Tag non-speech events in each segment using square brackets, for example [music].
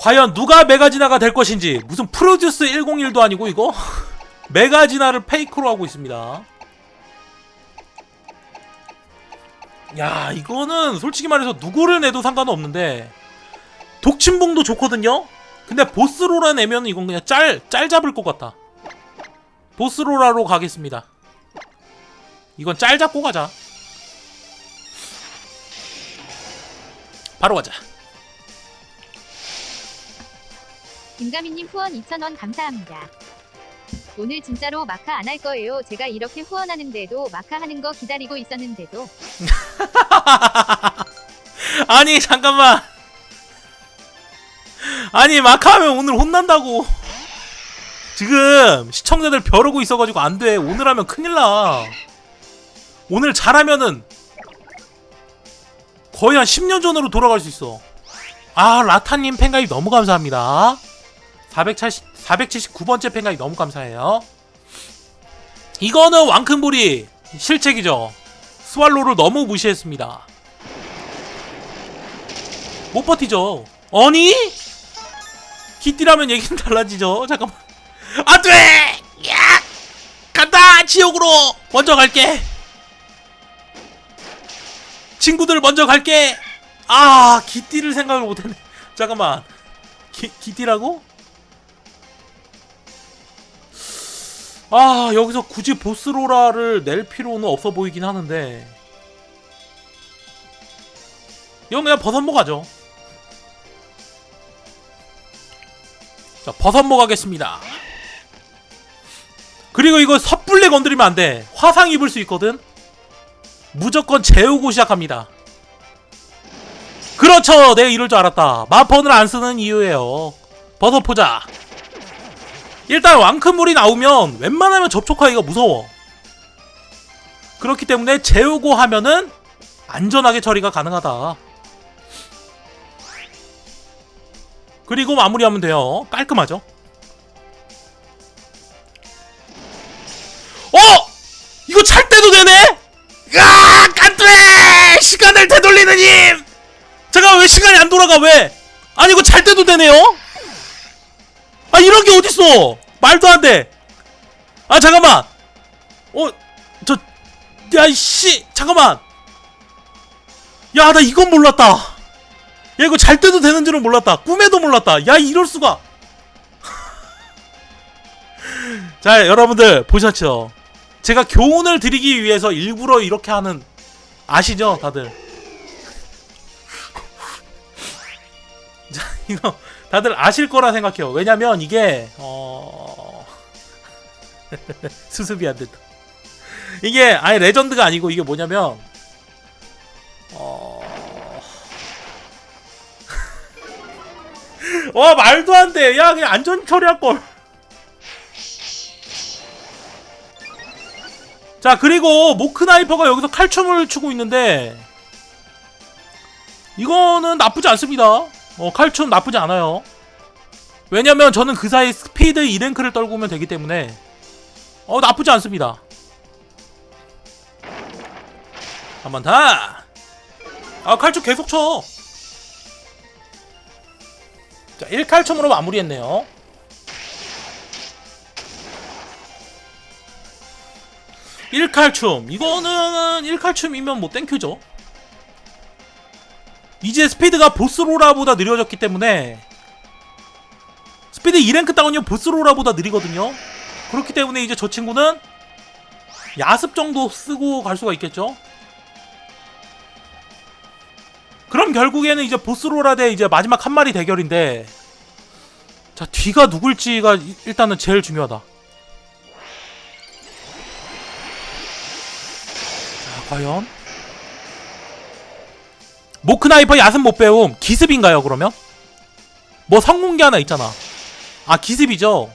과연 누가 메가지나가 될 것인지 무슨 프로듀스 101도 아니고 이거 [laughs] 메가지나를 페이크로 하고 있습니다. 야 이거는 솔직히 말해서 누구를 내도 상관은 없는데 독침봉도 좋거든요. 근데 보스로라 내면 이건 그냥 짤 짤 잡을 것 같다. 보스로라로 가겠습니다. 이건 짤 잡고 가자. 바로 가자. 김가민님 후원 2,000원 감사합니다. 오늘 진짜로 마카 안 할 거예요. 제가 이렇게 후원하는데도 마카 하는 거 기다리고 있었는데도 [laughs] 아니 잠깐만. 아니 마카하면 오늘 혼난다고. 지금 시청자들 벼르고 있어가지고 안 돼. 오늘 하면 큰일 나. 오늘 잘하면은 거의 한 10년 전으로 돌아갈 수 있어. 아 라타님 팬가입 너무 감사합니다. 470, 479번째 팬가입 너무 감사해요. 이거는 왕큰불이 실책이죠. 스왈로를 너무 무시했습니다. 못 버티죠. 아니? 기띠라면 얘기는 달라지죠. 잠깐만. 안 돼! 야! 간다! 지옥으로! 먼저 갈게! 친구들 먼저 갈게! 아, 기띠를 생각을 못했네. 잠깐만. 기, 기띠라고? 아, 여기서 굳이 보스로라를 낼 필요는 없어 보이긴 하는데. 이건 그냥 버섯모 가죠. 자, 버섯모 가겠습니다. 그리고 이거 섣불리 건드리면 안 돼. 화상 입을 수 있거든. 무조건 재우고 시작합니다. 그렇죠. 내가 이럴 줄 알았다. 마펀을 안 쓰는 이유예요. 버섯 포자. 일단 왕큰물이 나오면 웬만하면 접촉하기가 무서워. 그렇기 때문에 재우고 하면은 안전하게 처리가 가능하다. 그리고 마무리하면 돼요. 깔끔하죠? 어! 이거 찰 때도 되네? 야, 깐돼! 시간을 되돌리는 힘! 잠깐 왜 시간이 안 돌아가 왜? 아니 이거 잘 때도 되네요? 아 이런 게 어딨어? 말도 안 돼. 아 잠깐만. 어, 저, 야이씨, 잠깐만. 야 나 이건 몰랐다. 야 이거 잘 때도 되는 줄은 몰랐다. 꿈에도 몰랐다. 야 이럴 수가. [laughs] 자 여러분들 보셨죠? 제가 교훈을 드리기 위해서 일부러 이렇게 하는 아시죠 다들? [laughs] 자 이거 다들 아실 거라 생각해요. 왜냐면 이게 어 [laughs] 수습이 안 된다. 이게 아예 레전드가 아니고 이게 뭐냐면 어 [laughs] 와 말도 안 돼. 야 그냥 안전 처리할 걸. 자 그리고 모크나이퍼가 여기서 칼춤을 추고 있는데 이거는 나쁘지 않습니다. 어 칼춤 나쁘지 않아요. 왜냐면 저는 그 사이 스피드 2랭크를 떨구면 되기 때문에 어 나쁘지 않습니다. 한번 더. 아 칼춤 계속 쳐. 자 1칼춤으로 마무리했네요. 일칼춤 이거는 일칼춤이면 뭐 땡큐죠 이제 스피드가 보스로라보다 느려졌기 때문에 스피드 2랭크 다운이면 보스로라보다 느리거든요. 그렇기 때문에 이제 저 친구는 야습 정도 쓰고 갈 수가 있겠죠. 그럼 결국에는 이제 보스로라 대 이제 마지막 한 마리 대결인데 자 뒤가 누굴지가 이- 일단은 제일 중요하다. 자, 과연 모크나이퍼 야습 못 배움 기습인가요 그러면? 뭐 성공기 하나 있잖아 아 기습이죠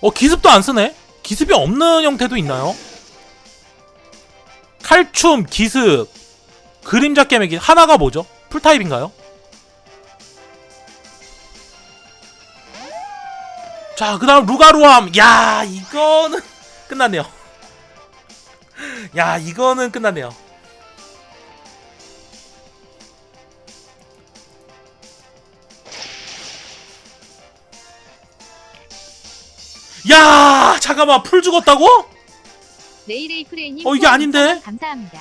어 기습도 안 쓰네 기습이 없는 형태도 있나요? 칼춤 기습 그림자 깨매기 하나가 뭐죠? 풀타입인가요? 자 그 다음 루가루함 야 이거는 [laughs] 끝났네요 야 이거는 끝났네요 야 잠깐만 풀 죽었다고? 레이레이 프레이님 어, 이게 아닌데? 2,000원 감사합니다.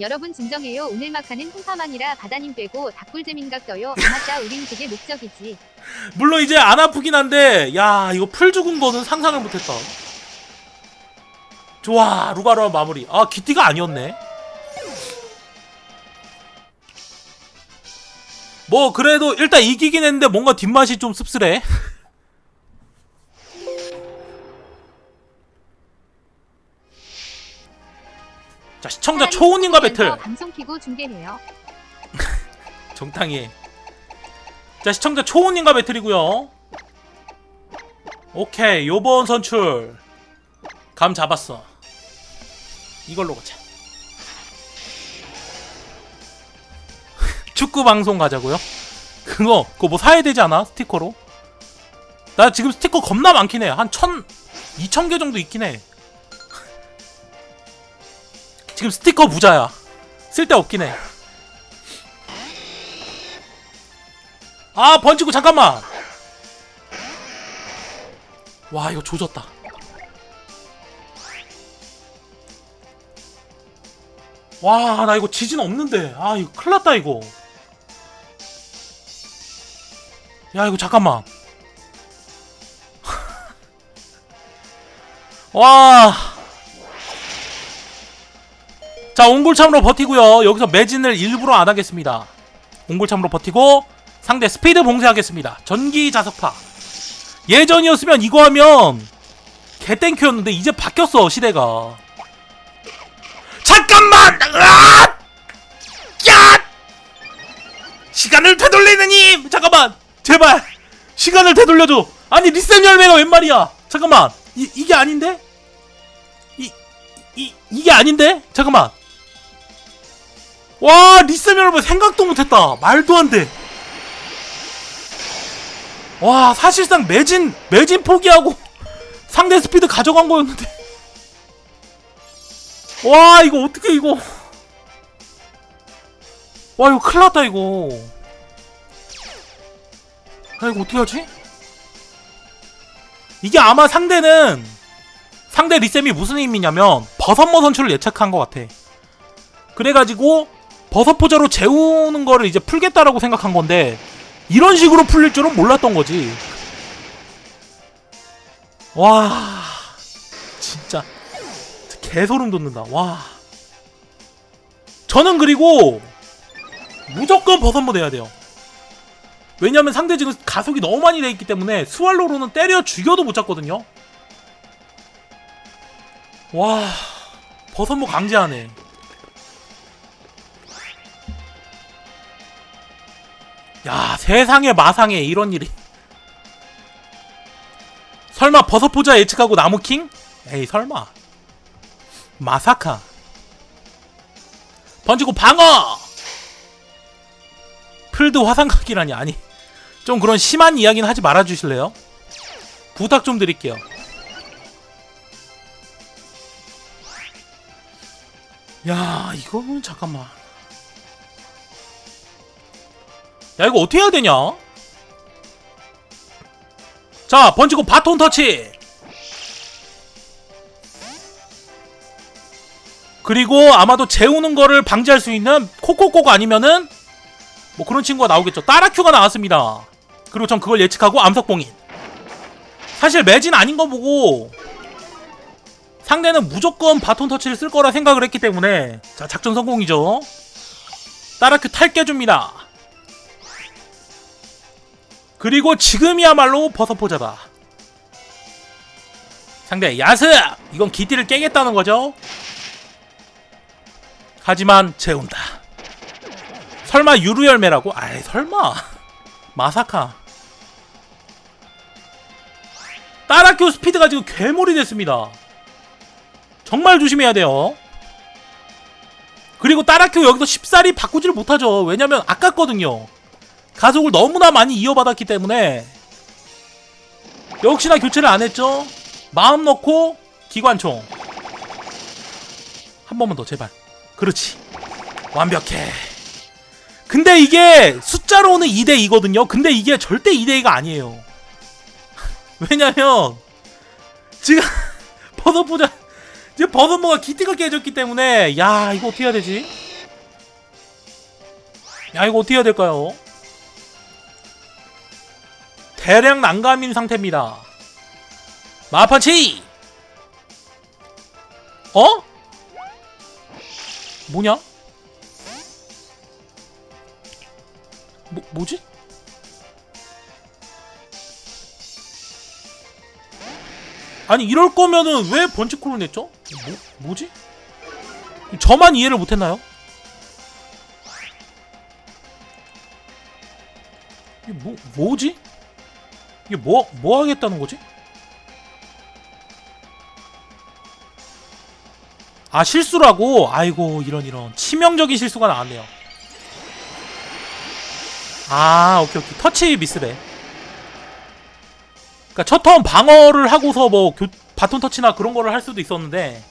여러분 진정해요. 오늘 마카는 홍파망이라 바다님 빼고 닭꿀잼인각 떠요. 아맞다 우린 그게 목적이지. 물론 이제 안 아프긴 한데 야 이거 풀 죽은 거는 상상을 못했다 좋아 루가루와 마무리 아 기띠가 아니었네 뭐 그래도 일단 이기긴 했는데 뭔가 뒷맛이 좀 씁쓸해 시청자 초우님과 배틀. 방송 키고 중계해요. [laughs] 정탕이. 자 시청자 초우님과 배틀이고요. 오케이 요번 선출. 감 잡았어. 이걸로 가자. [laughs] 축구 방송 가자고요? 그거 그거 뭐 사야 되지 않아? 스티커로? 나 지금 스티커 겁나 많긴 해 한 천, 이천 개 정도 있긴 해 지금 스티커 부자야. 쓸데 없긴 해. 아 번지고 잠깐만. 와 이거 조졌다. 와 나 이거 지진 없는데. 아 이거 큰일났다 이거. 야 이거 잠깐만. [laughs] 와. 자, 옹골참으로 버티고요. 여기서 매진을 일부러 안 하겠습니다. 옹골참으로 버티고 상대 스피드 봉쇄하겠습니다. 전기 자석파. 예전이었으면 이거 하면 개땡큐였는데 이제 바뀌었어 시대가. 잠깐만! 야! 시간을 되돌리는 힘! 잠깐만! 제발! 시간을 되돌려줘! 아니 리셋 열매가 웬 말이야! 잠깐만! 이, 이게 아닌데? 이, 이, 이게 아닌데? 잠깐만! 와 리셋 열매 생각도 못했다! 말도 안 돼! 와 사실상 매진 매진 포기하고 [laughs] 상대 스피드 가져간 거였는데 와 이거 어떻게 이거 와 이거 큰일 났다 이거 나 이거 어떻게 하지? 이게 아마 상대는 상대 리셈이 무슨 의미냐면 버섯머 선출을 예측한 것 같아 그래가지고 버섯 포자로 재우는 거를 이제 풀겠다라고 생각한 건데 이런 식으로 풀릴 줄은 몰랐던 거지. 와, 진짜 개소름 돋는다. 와. 저는 그리고 무조건 버섯모 돼야 돼요. 왜냐면 상대 지금 가속이 너무 많이 돼 있기 때문에 스왈로로는 때려 죽여도 못 잡거든요. 와, 버섯모 강제하네. 야 세상에 마상에 이런 일이. 설마 버섯포자 예측하고 나무킹? 에이 설마. 마사카. 번지고 방어! 풀드 화상각이라니 아니. 좀 그런 심한 이야기는 하지 말아주실래요? 부탁 좀 드릴게요. 야 이거는 잠깐만 야 이거 어떻게 해야 되냐? 자 번지고 바톤 터치. 그리고 아마도 재우는 거를 방지할 수 있는 코코코가 아니면은 뭐 그런 친구가 나오겠죠. 따라큐가 나왔습니다. 그리고 전 그걸 예측하고 암석봉인. 사실 매진 아닌 거 보고 상대는 무조건 바톤 터치를 쓸 거라 생각을 했기 때문에 자 작전 성공이죠. 따라큐 탈 깨줍니다 그리고 지금이야말로 버섯포자다. 상대 야스! 이건 기띠를 깨겠다는 거죠. 하지만 재운다. 설마 유루열매라고? 아이 설마. 마사카. 따라큐 스피드 가 지금 괴물이 됐습니다. 정말 조심해야 돼요. 그리고 따라큐 여기서 쉽사리 바꾸지를 못하죠. 왜냐면 아깝거든요. 가속을 너무나 많이 이어받았기 때문에 역시나 교체를 안 했죠. 마음 넣고 기관총 한 번만 더 제발. 그렇지. 완벽해. 근데 이게 숫자로는 2대 2거든요. 근데 이게 절대 2대 2가 아니에요. [laughs] 왜냐면 지금 [laughs] 버섯 보자. 지금 버섯 뭐가 기티가 깨졌기 때문에 야 이거 어떻게 해야 되지? 야 이거 어떻게 해야 될까요? 대량 난감인 상태입니다. 마파치! 어? 뭐냐? 뭐, 뭐지? 아니 이럴 거면은 왜 번치콜을 냈죠? 뭐, 뭐지? 저만 이해를 못했나요? 이게 뭐, 뭐지? 이게 뭐, 뭐 하겠다는 거지? 아 실수라고? 아이고 이런 이런. 치명적인 실수가 나왔네요. 아 오케이 오케이. 터치 미스래 그니까 첫 턴 방어를 하고서 뭐 교, 바톤 터치나 그런 거를 할 수도 있었는데.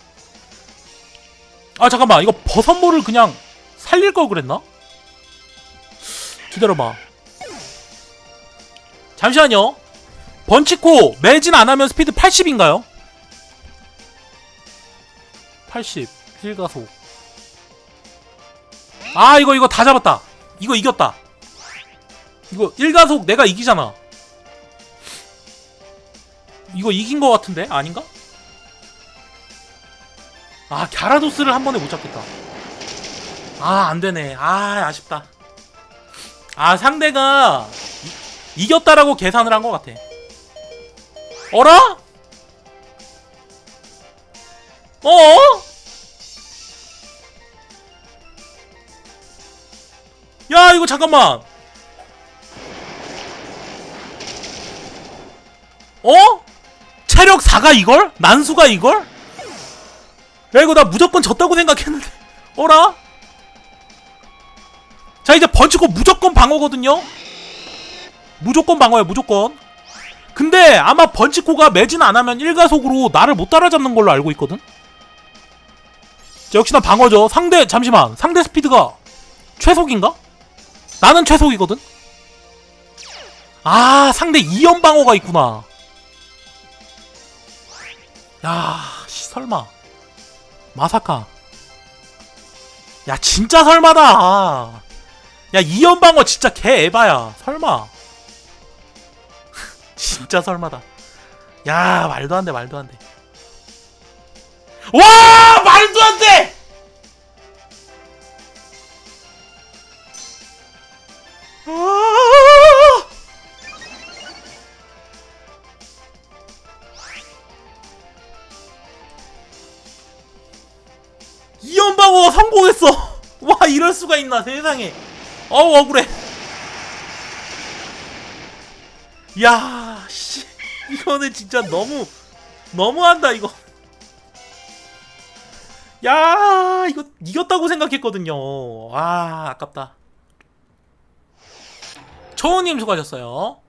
아 잠깐만. 이거 버섯모를 그냥 살릴 걸 그랬나? 기다려봐. 잠시만요 번치코 매진 안 하면 스피드 80인가요? 80 힐가속. 아 이거 이거 다 잡았다. 이거 이겼다. 이거 1가속 내가 이기잖아. 이거 이긴 거 같은데? 아닌가? 아 갸라도스를 한 번에 못 잡겠다. 아 안되네. 아 아쉽다. 아 상대가 이, 이겼다라고 계산을 한 것 같아 어라? 어? 야 이거 잠깐만 어? 체력 4가 이걸? 난수가 이걸? 야 이거 나 무조건 졌다고 생각했는데 [laughs] 어라? 자 이제 번치고 무조건 방어거든요? 무조건 방어야 무조건 근데 아마 번치코가 매진 안 하면 1가속으로 나를 못 따라잡는 걸로 알고 있거든? 자, 역시나 방어죠. 상대, 잠시만. 상대 스피드가 최속인가? 나는 최속이거든? 아, 상대 2연 방어가 있구나. 야, 씨, 설마. 마사카. 야, 진짜 설마다. 야, 2연 방어 진짜 개 에바야. 설마. 진짜 설마다. 야, 말도 안 돼, 말도 안 돼. 와, 말도 안 돼! 아! 이연방어가 성공했어! [laughs] 와, 이럴 수가 있나, 세상에. 어우, 억울해. 야, 씨. [laughs] 이거는 진짜 너무, 너무한다, 이거. 야, 이거 이겼다고 생각했거든요. 아, 아깝다. 초우님 수고하셨어요.